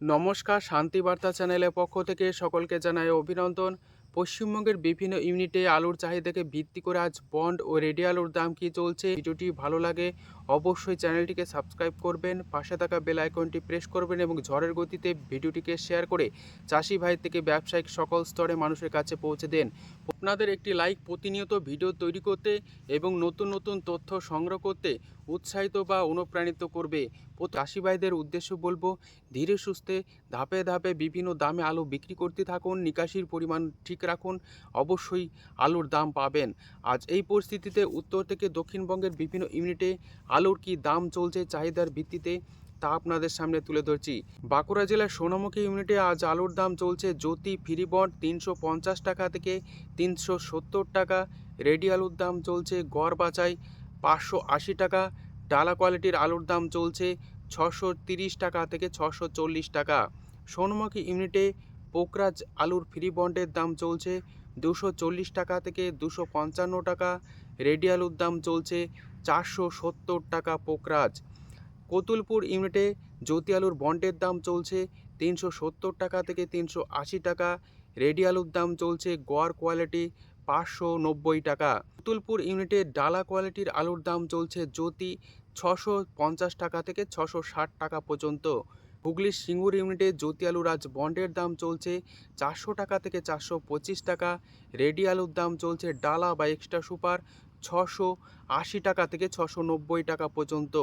নমস্কার, শান্তি বার্তা চ্যানেলের পক্ষ থেকে সকলকে জানাই অভিনন্দন। পশ্চিমবঙ্গের বিভিন্ন ইউনিটে আলুর চাহিদাকে ভিত্তি করে আজ বন্ড ও রেডি আলুর দাম কি চলছে, ভিডিওটি ভালো লাগে অবশ্যই চ্যানেলটিকে সাবস্ক্রাইব করবেন, পাশে থাকা বেল আইকনটি প্রেস করবেন এবং ঝড়ের গতিতে ভিডিওটিকে শেয়ার করে চাষি ভাই থেকে ব্যবসায়িক সকল স্তরে মানুষের কাছে পৌঁছে দেন। আপনাদের একটি লাইক প্রতিনিয়ত ভিডিও তৈরি করতে এবং নতুন নতুন তথ্য সংগ্রহ করতে উৎসাহিত বা অনুপ্রাণিত করবে। প্রতি চাষি ভাইদের উদ্দেশ্য বলব, ধীরে সুস্থে ধাপে ধাপে বিভিন্ন দামে আলু বিক্রি করতে থাকুন, নিকাশির পরিমাণ ঠিক রাখুন, অবশ্যই আলুর দাম পাবেন। আজ এই পরিস্থিতিতে উত্তর থেকে দক্ষিণবঙ্গের বিভিন্ন ইউনিটে আলুর কি দাম চলছে চাহিদার ভিত্তিতে তা আপনাদের সামনে তুলে ধরছি। বাঁকুড়া জেলার সোনামুখী ইউনিটে আজ আলুর দাম চলছে জ্যোতি ফিরিবন্ড তিনশো পঞ্চাশ টাকা থেকে তিনশো সত্তর টাকা। রেডি আলুর দাম চলছে গড় বাচাই পাঁচশো আশি টাকা। ডালা কোয়ালিটির আলুর দাম চলছে ছশো তিরিশ টাকা থেকে ছশো চল্লিশ টাকা। সোনমুখী ইউনিটে পোকরাজ আলুর ফ্রি বন্ডের দাম চলছে দুশো চল্লিশ টাকা থেকে দুশো পঞ্চান্ন টাকা। রেডি আলুর দাম চলছে চারশো সত্তর টাকা পোকরাজ। কতুলপুর ইউনিটে জ্যোতি আলুর বন্ডের দাম চলছে তিনশো সত্তর টাকা থেকে তিনশো আশি টাকা। রেডি আলুর দাম চলছে গড় কোয়ালিটি পাঁচশো নব্বই টাকা। কতুলপুর ইউনিটে ডালা কোয়ালিটির আলুর দাম চলছে জ্যোতি ছশো পঞ্চাশ টাকা থেকে ছশো ষাট টাকা পর্যন্ত। হুগলির সিঙ্গুর ইউনিটে জ্যোতি আলুর আজ বন্ডের দাম চলছে চারশো টাকা থেকে চারশো পঁচিশ টাকা। রেডি আলুর দাম চলছে ডালা বা এক্সট্রা সুপার ছশো আশি টাকা থেকে ছশো নব্বই টাকা পর্যন্ত।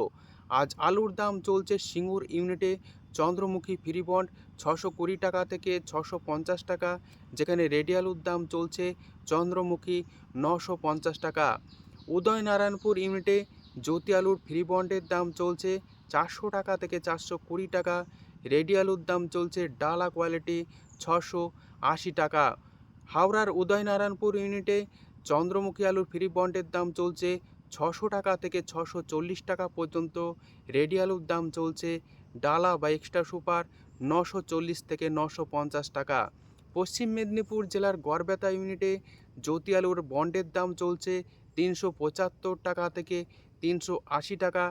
আজ আলুর দাম চলছে সিঙ্গুর ইউনিটে চন্দ্রমুখী ফ্রি বন্ড ছশো কুড়ি টাকা থেকে ছশো পঞ্চাশ টাকা, যেখানে রেডি আলুর দাম চলছে চন্দ্রমুখী নশো পঞ্চাশ টাকা। উদয়নারায়ণপুর ইউনিটে জ্যোতি আলুর ফ্রি বন্ডের দাম চলছে চারশো টাকা থেকে চারশো কুড়ি টাকা রেডি আলুর দাম চলছে ডালা কোয়ালিটি ছশো আশি টাকা। হাওড়ার উদয়নারায়ণপুর ইউনিটে চন্দ্রমুখী আলুর ফ্রি বন্ডের দাম চলছে ছশো টাকা থেকে ছশো চল্লিশ টাকা পর্যন্ত রেডিয়ালুর দাম চলছে ডালা বা এক্সট্রা সুপার নশো চল্লিশ থেকে নশো পঞ্চাশ টাকা। পশ্চিম মেদিনীপুর জেলার গড়বেতা ইউনিটে জ্যোতি আলুর বন্ডের দাম চলছে তিনশো পঁচাত্তর টাকা থেকে তিনশো আশি টাকা।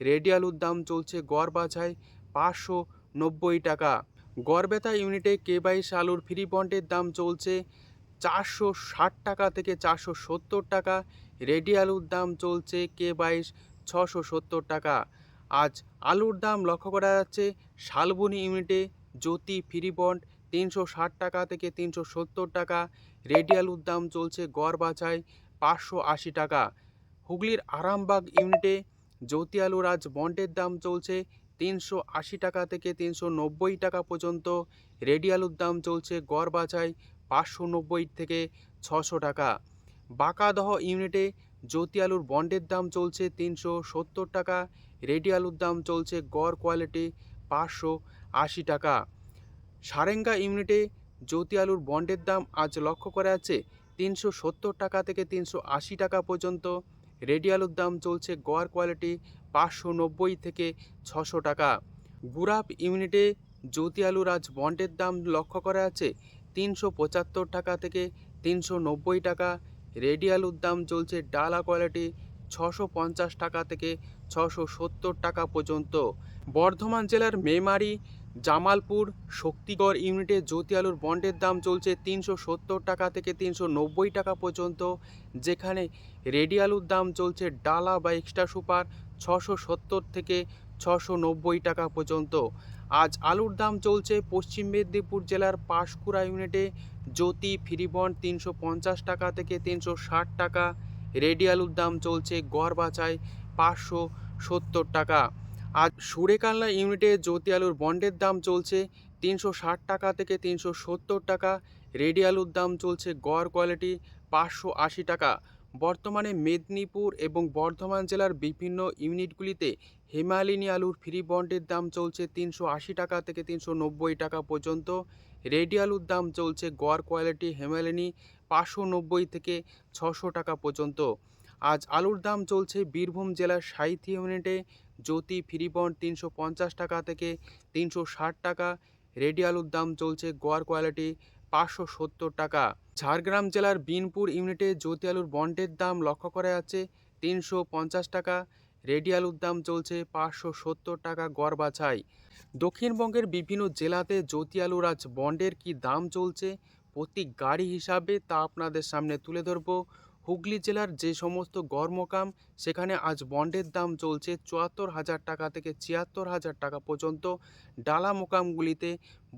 রেডি আলুর দাম চলছে গড় বাছাই পাঁচশো নব্বই টাকা। গড়বেতা ইউনিটে কে বাইশ আলুর ফ্রি বন্ডের দাম চলছে চারশো ষাট টাকা থেকে চারশো সত্তর টাকা। রেডি আলুর দাম চলছে কে বাইশ ছশো সত্তর টাকা। আজ আলুর দাম লক্ষ্য করা যাচ্ছে, শালবনি ইউনিটে জ্যোতি ফ্রি বন্ড তিনশো ষাট টাকা থেকে তিনশো সত্তর টাকা, রেডি আলুর দাম চলছে গড় বাছাই পাঁচশো আশি টাকা। হুগলির আরামবাগ ইউনিটে জ্যোতি আলুর আজ বন্ডের দাম চলছে তিনশো আশি টাকা থেকে তিনশো নব্বই টাকা পর্যন্ত, রেডি আলুর দাম চলছে গড় বাছাই পাঁচশো নব্বই থেকে ছশো টাকা। বাঁকাদহ ইউনিটে জ্যোতি আলুর বন্ডের দাম চলছে তিনশো সত্তর টাকা, রেডি আলুর দাম চলছে গড় কোয়ালিটি পাঁচশো আশি টাকা। সারেঙ্গা ইউনিটে জ্যোতি আলুর বন্ডের দাম আজ লক্ষ্য করা আছে তিনশো সত্তর টাকা থেকে তিনশো আশি টাকা পর্যন্ত। রেডি আলুর দাম চলছে গড় কোয়ালিটি পাঁচশো নব্বই থেকে ছশো টাকা। গুরাপ ইউনিটে জ্যোতি আলুর আজ বন্ডের দাম লক্ষ্য করা আছে তিনশো পঁচাত্তর টাকা থেকে তিনশো নব্বই টাকা। রেডি আলুর দাম চলছে ডালা কোয়ালিটি ছশো পঞ্চাশ টাকা থেকে ছশো সত্তর টাকা পর্যন্ত। বর্ধমান জেলার মেমারি, জামালপুর, শক্তিগড় ইউনিটে জ্যোতি আলুর বন্ডের দাম চলছে তিনশো সত্তর টাকা থেকে তিনশো নব্বই টাকা পর্যন্ত, যেখানে রেডি আলুর দাম চলছে ডালা বা এক্সট্রা সুপার ছশো সত্তর থেকে ছশো নব্বই টাকা পর্যন্ত। আজ আলুর দাম চলছে পশ্চিম মেদিনীপুর জেলার পাঁশকুড়া ইউনিটে। জ্যোতি ফ্রিবন্ড তিনশো পঞ্চাশ টাকা থেকে তিনশো ষাট টাকা। রেডি আলুর দাম চলছে গড় বাছাই পাঁচশো সত্তর টাকা। আজ সুরেকাল্লা ইউনিটে জ্যোতি আলুর বন্ডের দাম চলছে তিনশো ষাট টাকা থেকে তিনশো সত্তর টাকা। রেডি আলুর দাম চলছে গড় কোয়ালিটি পাঁচশো আশি টাকা। বর্তমানে মেদিনীপুর এবং বর্ধমান জেলার বিভিন্ন ইউনিটগুলিতে হেমালিনী আলুর ফ্রি বন্ডের দাম চলছে তিনশো আশি টাকা থেকে তিনশো নব্বই টাকা পর্যন্ত। রেডি আলুর দাম চলছে গড় কোয়ালিটি হেমালিনী পাঁচশো নব্বই থেকে ছশো টাকা পর্যন্ত। আজ আলুর দাম চলছে বীরভূম জেলার সাহিত্য ইউনিটে। জ্যোতি ফ্রি বন্ড তিনশো পঞ্চাশ টাকা থেকে তিনশো ষাট টাকা। রেডি আলুর দাম চলছে গড় কোয়ালিটি পাঁচশো সত্তর টাকা। ঝাড়গ্রাম জেলার বিনপুর ইউনিটে জ্যোতি আলুর বন্ডের দাম লক্ষ্য করা যাচ্ছে তিনশো পঞ্চাশ টাকা। রেডি আলুর দাম চলছে পাঁচশো সত্তর টাকা গড় বাছাই। দক্ষিণবঙ্গের বিভিন্ন জেলাতে জ্যোতি আলুর আজ বন্ডের কী দাম চলছে, প্রতি গাড়ি হিসাবে তা আপনাদের সামনে তুলে ধরবো। হুগলি জেলার যে সমস্ত গড়মকাম সেখানে আজ বন্ডের দাম চলছে চুয়াত্তর হাজার টাকা থেকে ছিয়াত্তর হাজার টাকা পর্যন্ত। ডালা মোকামগুলিতে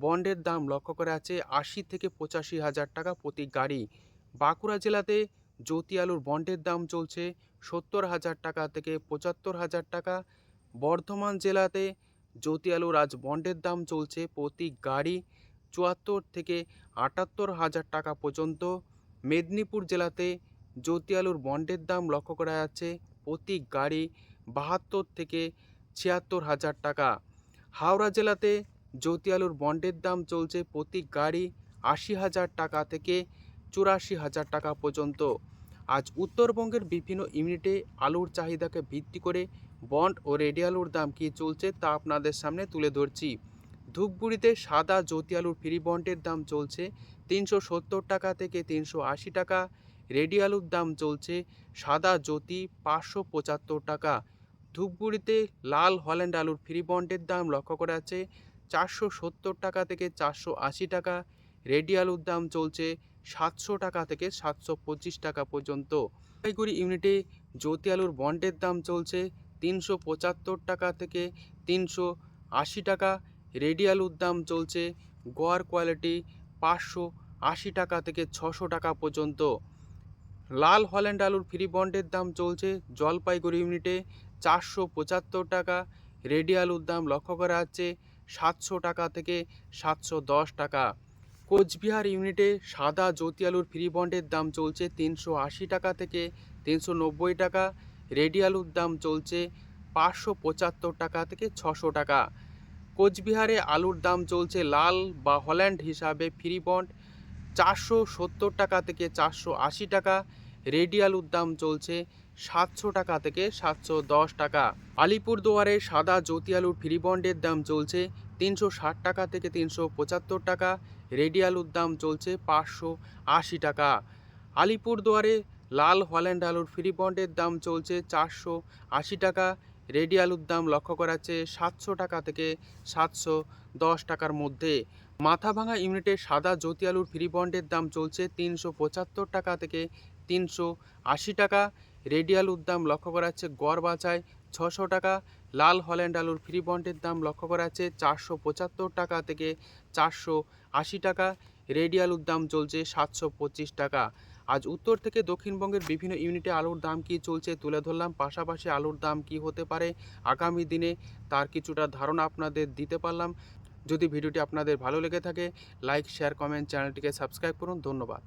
বন্ডের দাম লক্ষ্য করা আছে আশি থেকে পঁচাশি হাজার টাকা প্রতি গাড়ি। বাঁকুড়া জেলাতে জ্যোতি আলুর বন্ডের দাম চলছে সত্তর হাজার টাকা থেকে পঁচাত্তর হাজার টাকা। বর্ধমান জেলাতে জ্যোতি আলুর আজ বন্ডের দাম চলছে প্রতি গাড়ি চুয়াত্তর থেকে আটাত্তর হাজার টাকা পর্যন্ত। মেদিনীপুর জেলাতে জ্যোতি আলুর বন্ডের দাম লক্ষ্য করা যাচ্ছে প্রতি গাড়ি বাহাত্তর থেকে ছিয়াত্তর হাজার টাকা। হাওড়া জেলাতে জ্যোতি আলুর বন্ডের দাম চলছে প্রতি গাড়ি আশি হাজার টাকা থেকে চুরাশি হাজার টাকা পর্যন্ত। আজ উত্তরবঙ্গের বিভিন্ন ইউনিটে আলুর চাহিদাকে ভিত্তি করে বন্ড ও রেডি আলুর দাম কী চলছে তা আপনাদের সামনে তুলে ধরছি। ধূপগুড়িতে সাদা জ্যোতি আলুর ফ্রি বন্ডের দাম চলছে তিনশো সত্তর টাকা থেকে তিনশো আশি টাকা। রেডি আলুর দাম চলছে সাদা জ্যোতি পাঁচশো পঁচাত্তর টাকা। ধূপগুড়িতে লাল হল্যান্ড আলুর ফ্রি বন্ডের দাম লক্ষ্য করা আছে চারশো সত্তর টাকা থেকে চারশো আশি টাকা। রেডি আলুর দাম চলছে সাতশো টাকা থেকে সাতশো পঁচিশ টাকা পর্যন্ত। জলপাইগুড়ি ইউনিটে জ্যোতি আলুর বন্ডের দাম চলছে তিনশো পঁচাত্তর টাকা থেকে তিনশো আশি টাকা। রেডি আলুর দাম চলছে গোয়ার কোয়ালিটি পাঁচশো আশি টাকা থেকে ছশো টাকা পর্যন্ত। লাল হল্যান্ড আলুর ফ্রি বন্ডের দাম চলছে জলপাইগুড়ি ইউনিটে চারশো পঁচাত্তর টাকা। রেডি আলুর দাম লক্ষ্য করা যাচ্ছে সাতশো টাকা থেকে সাতশো দশ টাকা। কোচবিহার ইউনিটে সাদা জ্যোতি আলুর ফ্রি বন্ডের দাম চলছে তিনশো আশি টাকা থেকে তিনশো নব্বই টাকা। রেডি আলুর দাম চলছে পাঁচশো পঁচাত্তর টাকা থেকে ছশো টাকা। কোচবিহারে আলুর দাম চলছে লাল বা হল্যান্ড হিসাবে ফ্রি বন্ড চারশো সত্তর টাকা থেকে চারশো আশি টাকা। রেডি আলুর দাম চলছে সাতশো টাকা থেকে সাতশো দশ টাকা। আলিপুরদুয়ারে সাদা জ্যোতি আলুর ফ্রি বন্ডের দাম চলছে তিনশো ষাট টাকা থেকে তিনশো পঁচাত্তর টাকা। রেডি আলুর দাম চলছে পাঁচশো আশি টাকা। আলিপুরদুয়ারে লাল হল্যান্ড আলুর ফ্রি বন্ডের দাম চলছে চারশো আশি টাকা। রেডি আলুর দাম লক্ষ্য করা যাচ্ছে সাতশো টাকা থেকে সাতশো দশ টাকার মধ্যে। মাথাভাঙা ইউনিটে সাদা জ্যোতি আলুর ফ্রি বন্ডের দাম চলছে তিনশো পঁচাত্তর টাকা থেকে তিনশো আশি টাকা। রেডি আলুর দাম লক্ষ্য করা যাচ্ছে গড় বাছায় ছশো টাকা। লাল হল্যান্ড আলুর ফ্রি বন্ডের দাম লক্ষ্য করা যাচ্ছে চারশো পঁচাত্তর টাকা থেকে চারশো আশি টাকা। রেডি আলুর দাম চলছে সাতশো পঁচিশ টাকা। আজ উত্তর থেকে দক্ষিণবঙ্গের বিভিন্ন ইউনিটে আলুর দাম কি চলছে তুলে ধরলাম। পাশাপাশি আলুর দাম কি হতে পারে আগামী দিনে তার কিছুটা ধারণা আপনাদের দিতে পারলাম। যদি ভিডিওটি আপনাদের ভালো লেগে থাকে লাইক শেয়ার কমেন্ট চ্যানেলটিকে সাবস্ক্রাইব করুন। ধন্যবাদ।